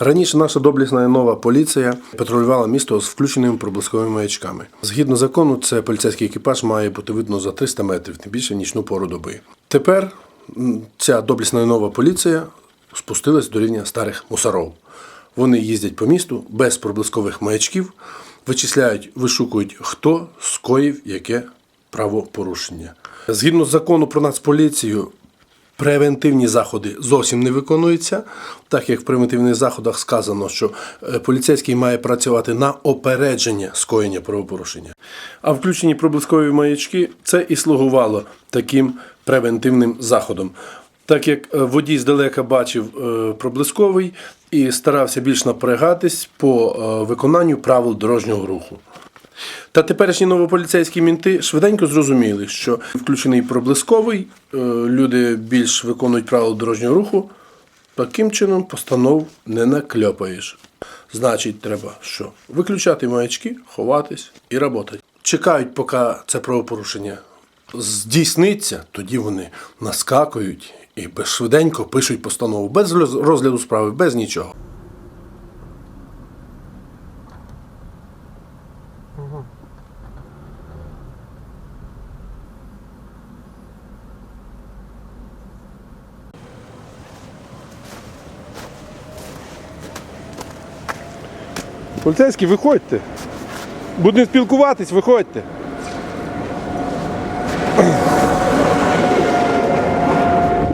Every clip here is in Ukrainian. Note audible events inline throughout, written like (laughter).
Раніше наша доблісна нова поліція патрулювала місто з включеними проблисковими маячками. Згідно закону, це поліцейський екіпаж має бути видно за 300 метрів, тим більше в нічну пору доби. Тепер ця доблісна нова поліція спустилась до рівня старих мусоров. Вони їздять по місту без проблискових маячків, вичисляють, вишукують, хто скоїв яке правопорушення. Згідно з закону про нацполіцію, Превентивні заходи зовсім не виконуються, так як в превентивних заходах сказано, що е, поліцейський має працювати на опередження скоєння правопорушення. А включені проблискові маячки це і слугувало таким превентивним заходом. Так як е, водій здалека бачив е, проблисковий і старався більш напрягатись по виконанню правил дорожнього руху. Та теперішні новополіцейські мінти швиденько зрозуміли, що включений проблисковий, е, люди більш виконують правила дорожнього руху, таким чином постанов не накльопаєш. Значить, треба що? Виключати маячки, ховатись і працювати. Чекають, поки це правопорушення здійсниться, тоді вони наскакують і швиденько пишуть постанову без розгляду справи, без нічого. Поліцейські, виходьте. Будемо спілкуватись, виходьте.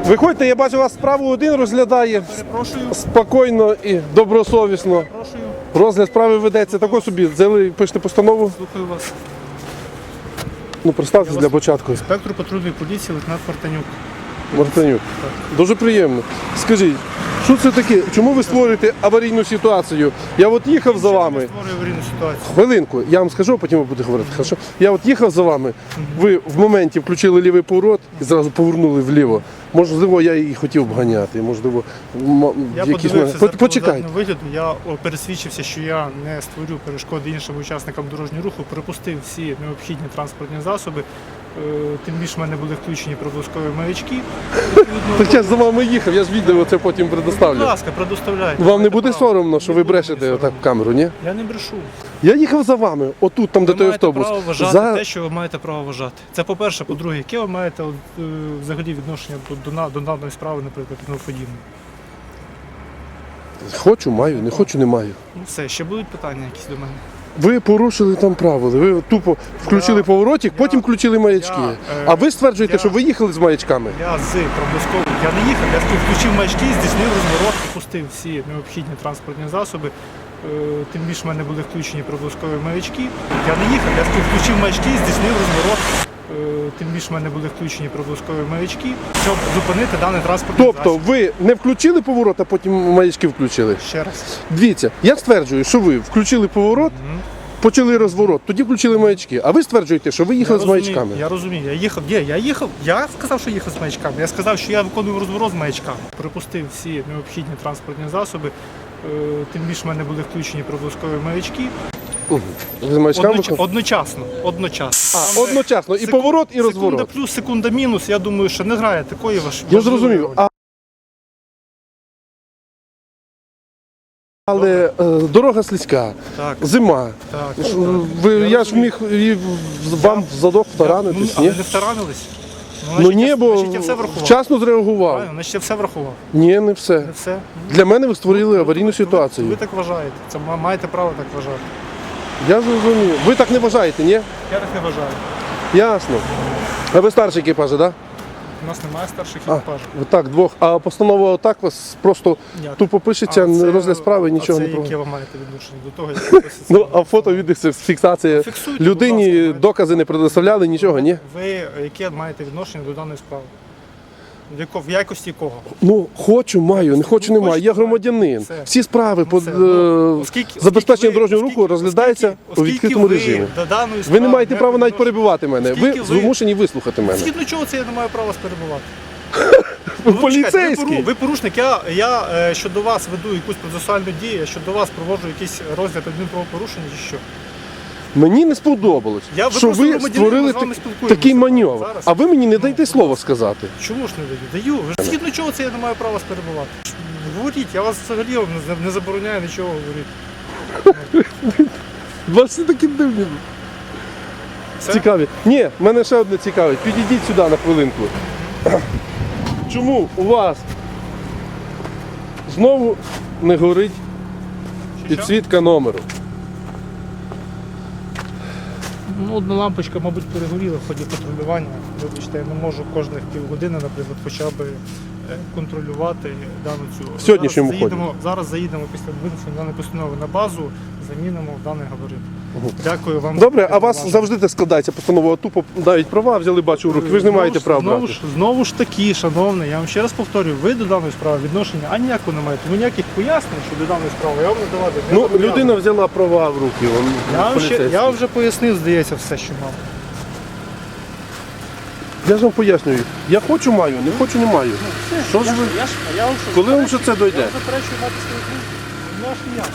Виходьте, я бачу, вас справу один розглядає Перепрошую, спокійно і добросовісно. перепрошую, Розгляд справи ведеться тако собі. Взяли, пишете постанову. слухаю вас. Ну, представтесь для початку. Спектру патрульної поліції лейтенант Мартинюк. Мартинюк. Дуже приємно. Скажіть, що це таке? Чому ви створюєте аварійну ситуацію? Я от їхав за вами. Створює аварійну ситуацію. Хвилинку, я вам скажу, а потім ви будете говорити. Хорошо? Я от їхав за вами, ви в моменті включили лівий поворот і зразу повернули вліво. Можливо, я і хотів обганяти, можливо, м- Я якісь подивився По- Почекайте. заднього вигляду, я о, пересвідчився, що я не створю перешкоди іншим учасникам дорожнього руху, припустив всі необхідні транспортні засоби. Е, Тим більше в мене були включені проблискові маячки. Так я ж за вами їхав, я ж відео це потім Будь ласка, предоставляйте. Вам не буде соромно, що ви брешете отак в камеру, ні? Я не брешу. Я їхав за вами, отут, там, де Ви той маєте автобус. право вважати За... те, що ви маєте право вважати. Це по-перше, по-друге, яке ви маєте е, взагалі відношення до, до, на- до даної справи, наприклад, і тому подібне. Хочу, маю, не хочу, не маю. Ну все, ще будуть питання якісь до мене. Ви порушили там правила, ви тупо включили Я- поворотик, я- потім включили маячки. я, е, а ви стверджуєте, я- що ви їхали з маячками? Я з проблисковим. Я не їхав, я включив маячки, здійснив розворот, пропустив всі необхідні транспортні засоби. Е, Тим більше в мене були включені проблискові маячки. Я не їхав, я включив маячки, здійснив розворот. Е, Тим більше в мене були включені проблискові маячки, щоб зупинити даний транспортний Тобто ви не включили поворот, а потім маячки включили. Ще раз. Дивіться, я стверджую, що ви включили поворот, почали розворот, тоді включили маячки. А ви стверджуєте, що ви їхали з розумію, маячками. Я розумію, я їхав. Є, я їхав. Я сказав, що їхав з маячками. Я сказав, що я виконую розворот з маячками. Припустив всі необхідні транспортні засоби. Е, Тим більше в мене були включені проблискові маячки. Ви з маячками? Одноч... Одночасно. Одночасно. А, одночасно, і поворот, і Секунда розворот. плюс, секунда мінус. Я думаю, що не грає такої ваш. Я важливої зрозумів. ролі. А... Але е, дорога слизька, Так, зима. так. Ж, так. Ви, я, ж міг і в- вам в задок Ну, таранитись, але ні? не втаранились. Ну значить, ні, я- бо значить, я все врахував. вчасно зреагував. Правильно, значить, я все врахував. Ні, не все. Не все. Для мене ви створили аварійну Ви, ситуацію. ви так вважаєте. Це ма- маєте право так вважати. Я зрозумів. Ви так не вважаєте, ні? Я так не вважаю. Ясно. А ви старший екіпаж, так? Да? У нас немає старших екіпажів. ви так, двох. А постанова отак вас просто Як? тупо пишеться, А це- розгляд справи, нічого а не це проводить. яке ви маєте відношення до того, як (laughs) писається? Ну, а фото відеофіксація. Фіксуйте, будь Людині ласка. докази не предоставляли, нічого, ні? Ви яке маєте відношення до даної справи? В якості кого? Ну, хочу, маю, не хочу, Ну, немає. хочете, Я громадянин. все. Всі справи по Це, е, ну, оскільки- забезпечення ви- дорожнього руху оскільки- у відкритому оскільки режимі. Ви, до даної Ви не маєте права навіть перебивати мене. Ви ви- змушені вислухати мене. Згідно чого це я не маю права вас перебувати? (laughs) Ви Ну, поліцейський. Ви, порушник, я, я е, щодо вас веду якусь процесуальну дію, я щодо вас проводжу якийсь розгляд адмінправопорушення чи що. Мені не сподобалось, Я- ви що просто ви громадянин, створили з вами так- спілкуємося такий маневр. зараз. А ви мені не даєте слово сказати. Чому ж не даю? Даю. Ви ж Згідно чого це я не маю права перебувати? Говоріть, я вас взагалі вам не- не забороняю нічого говорити. (laughs) Вас все таки дивні. Все? Цікаві. Ні, мене ще одне цікавить. Підійдіть сюди на хвилинку. (clears throat) Чому у вас знову не горить підсвітка номеру? Ну, одна лампочка, мабуть, перегоріла в ході патрулювання. Вибачте, я не можу кожних півгодини, наприклад, хоча б контролювати дану цю. В сьогоднішньому зараз заїдемо, зараз заїдемо після винесення даної постанови на базу, замінимо даний габарит. Дякую вам. Добре, а вас завжди так складається постанова, а тупо навіть права взяли, бачу в руки. Ви ж не Знову маєте права знову брати. ж, знову ж таки, шановний, я вам ще раз повторюю, ви до даної справи відношення а ніякого не маєте. Тому ніяких пояснень щодо даної справи я вам не давати. Ну, людина взяла права в руки. Он, Я вам, ще, поліцейський. я вам вже пояснив, здається, все, що мав. Я ж вам пояснюю. Я хочу маю, не хочу не маю. Що ж ви? Я ж, я вам що, Коли вам ще це дойде? Я заперечую мати свою думку. Ну, аж ніяк.